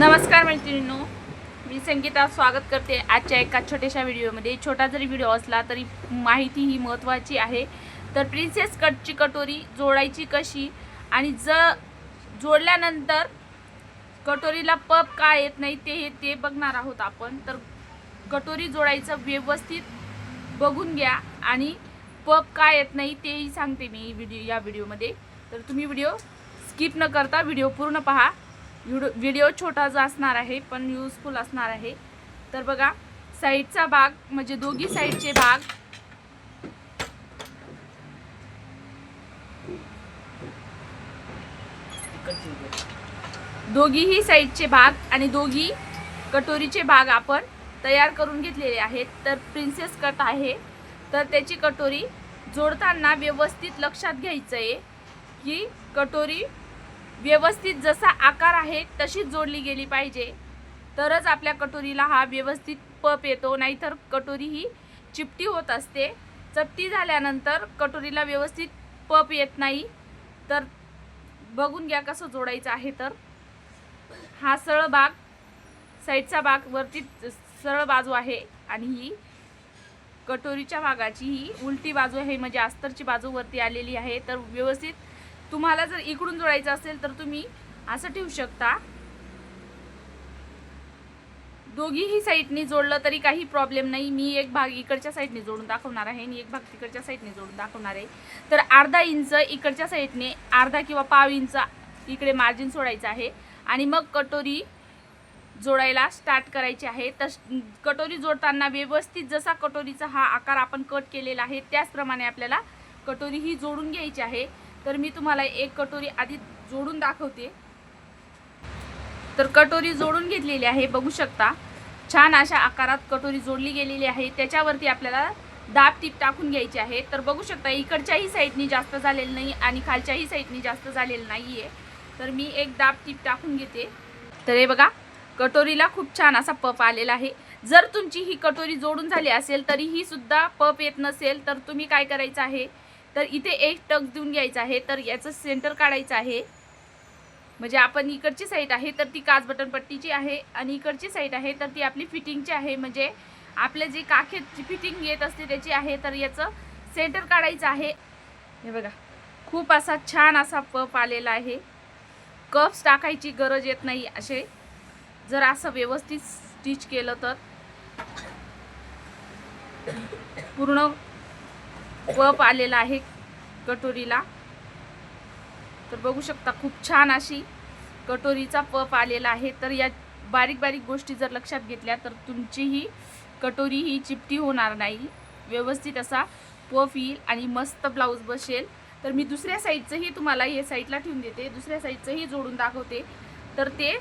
नमस्कार मैत्रिणींनो. मी संगीता स्वागत करते आजच्या एका छोट्याशा व्हिडिओमध्ये. छोटा जरी व्हिडिओ असला तरी माहिती ही महत्त्वाची आहे. तर प्रिन्सेस कटची कटोरी जोडायची कशी आणि ज जोडल्यानंतर कटोरीला पप का येत नाही ते ते बघणार आहोत आपण. तर कटोरी जोडायचं व्यवस्थित बघून घ्या आणि पप का येत नाही तेही सांगते मी व्हिडिओ या व्हिडिओमध्ये. तर तुम्ही व्हिडिओ स्किप न करता व्हिडिओ पूर्ण पहा. व्हिडिओ व्हिडिओ छोटाच असणार आहे पण यूजफुल असणार आहे. तर बघा साईडचा भाग म्हणजे दोघी साईडचे भाग. दोघीही साईडचे भाग आणि दोघी कटोरीचे भाग आपण तयार करून घेतलेले आहेत. तर प्रिन्सेस कट आहे. तर त्याची कटोरी जोडताना व्यवस्थित लक्षात घ्यायचं आहे की कटोरी व्यवस्थित जसा आकार आहे तशीच जोडली गेली पाहिजे. तरच आपल्या कटोरीला हा व्यवस्थित पप येतो नाहीतर कटोरी ही चिपटी होत असते. चपटी झाल्यानंतर कटोरीला व्यवस्थित पप येत नाही. तर बघून घ्या कसं जोडायचं आहे तर. हा सरळ भाग साईडचा भाग वरती सरळ बाजू आहे आणि ही कटोरीच्या भागाची ही उलटी बाजू आहे म्हणजे अस्तरची बाजू वरती आलेली आहे. तर व्यवस्थित तुम्हाला जर इकडून जोडायचं असेल तर तुम्ही असं ठेवू शकता. दोघीही साईडनी जोडलं तरी काही प्रॉब्लेम नाही. मी एक भाग इकडच्या साईडने जोडून दाखवणार आहे आणि एक भाग तिकडच्या साईडने जोडून दाखवणार आहे. तर अर्धा इंच इकडच्या साईडने अर्धा किंवा पाव इंच इकडे मार्जिन सोडायचं आहे. आणि मग कटोरी जोडायला स्टार्ट करायची आहे. तर कटोरी जोडताना व्यवस्थित जसा कटोरीचा हा आकार आपण कट केलेला आहे त्याचप्रमाणे आपल्याला कटोरी ही जोडून घ्यायची आहे. तर मी तुम्हाला एक कटोरी आधी जोडून दाखवते. तर कटोरी जोडून घेतलेली आहे बघू शकता. छान अशा आकारात कटोरी जोडली गेलेली आहे. त्याच्यावरती आपल्याला दाब टीप टाकून घ्यायची आहे. तर बघू शकता इकडच्याही साईडनी जास्त झालेलं नाही आणि खालच्याही साईडनी जास्त झालेलं नाही आहे तर मी एक दाब टीप टाकून घेते. तर हे बघा कटोरीला खूप छान असा पप आलेला आहे. जर तुमची ही कटोरी जोडून झाली असेल तरीही सुद्धा पप येत नसेल तर तुम्ही काय करायचं आहे? तर इथे एक टक देऊन घ्यायचं आहे तर याचं सेंटर काढायचं आहे. म्हणजे आपण इकडची साईड आहे तर ती काच बटन पट्टीची आहे आणि इकडची साईड आहे तर ती आपली फिटिंगची आहे. म्हणजे आपले जे काखेची फिटिंग येत असते त्याची आहे तर याचं सेंटर काढायचं आहे. हे बघा खूप असा छान असा पप आलेला आहे. कप्स टाकायची गरज येत नाही असे. जर असं व्यवस्थित स्टिच केलं तर. पूर्ण पप आलेला आहे कटोरीला. तर बघू शकता खूप छान अशी कटोरीचा पप आलेला आहे. तर या बारीक बारीक गोष्टी जर लक्षात घेतल्या तर तुमची ही कटोरी ही चिपटी होणार नाही. व्यवस्थित असा पफ येईल आणि मस्त ब्लाऊज बसेल. तर मी दुसऱ्या साईडचंही तुम्हाला हे साईडला ठेवून देते. दुसऱ्या साईडचंही जोडून दाखवते. तर ते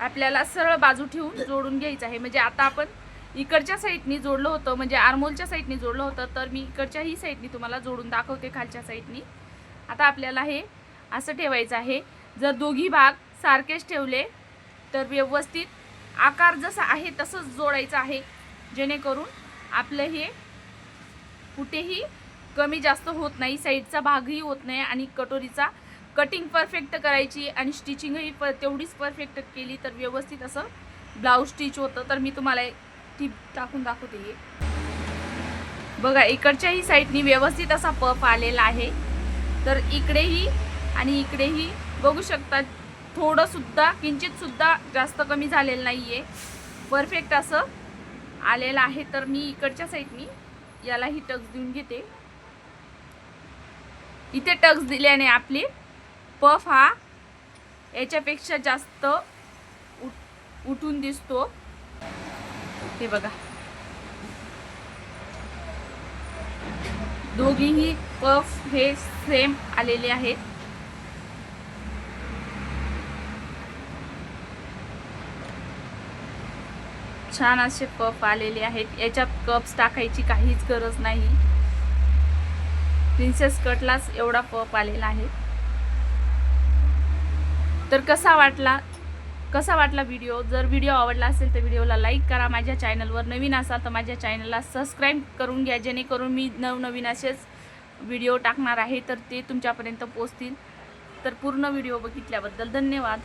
आपल्याला सरळ बाजू ठेवून जोडून घ्यायचं आहे. म्हणजे आता आपण इकडच्या साईडनी जोडलं होतं म्हणजे आरमोलच्या साईडनी जोडलं होतं तर मी इकडच्याही साईडनी तुम्हाला जोडून दाखवते खालच्या साईडनी. आता आपल्याला हे असं ठेवायचं आहे. जर दोघी भाग सारखेच ठेवले तर व्यवस्थित आकार जसा आहे तसंच जोडायचं आहे. जेणेकरून आपलं हे कुठेही कमी जास्त होत नाही साईडचा भागही होत नाही आणि कटोरीचा कटिंग परफेक्ट करायची आणि स्टिचिंगही प तेवढीच परफेक्ट केली तर व्यवस्थित असं ब्लाऊज स्टिच होतं. तर मी तुम्हाला ती टीप टाकून दाखवते बघा इकडच्याही साईडनी व्यवस्थित असा पफ आलेला आहे. तर इकडेही आणि इकडेही बघू शकता थोडंसुद्धा किंचितसुद्धा जास्त कमी झालेलं नाही आहे परफेक्ट असं आलेलं आहे. तर मी इकडच्या साईडनी यालाही टक्स देऊन घेते. इथे टक्स दिल्याने आपली पफ हा याच्यापेक्षा जास्त उठ उठून दिसतो. हे बघा. दोघीही पफ हे सेम आलेले आहेत. छान असे पफ आलेले आहेत. याच्यात कप्स टाकायची काहीच गरज नाही. प्रिन्सेस कटलाच एवढा पफ आलेला आहे. तर कसा वाटला कसा वाटला व्हिडिओ जर व्हिडिओ आवडला असेल तर व्हिडिओला लाईक करा. माझ्या चॅनलवर नवीन असाल तर माझ्या चॅनलला सबस्क्राईब करून घ्या. जेणेकरून मी नवनवीन असेच व्हिडिओ टाकणार आहे तर ते तुमच्यापर्यंत पोचतील तर पूर्ण व्हिडिओ बघितल्याबद्दल धन्यवाद.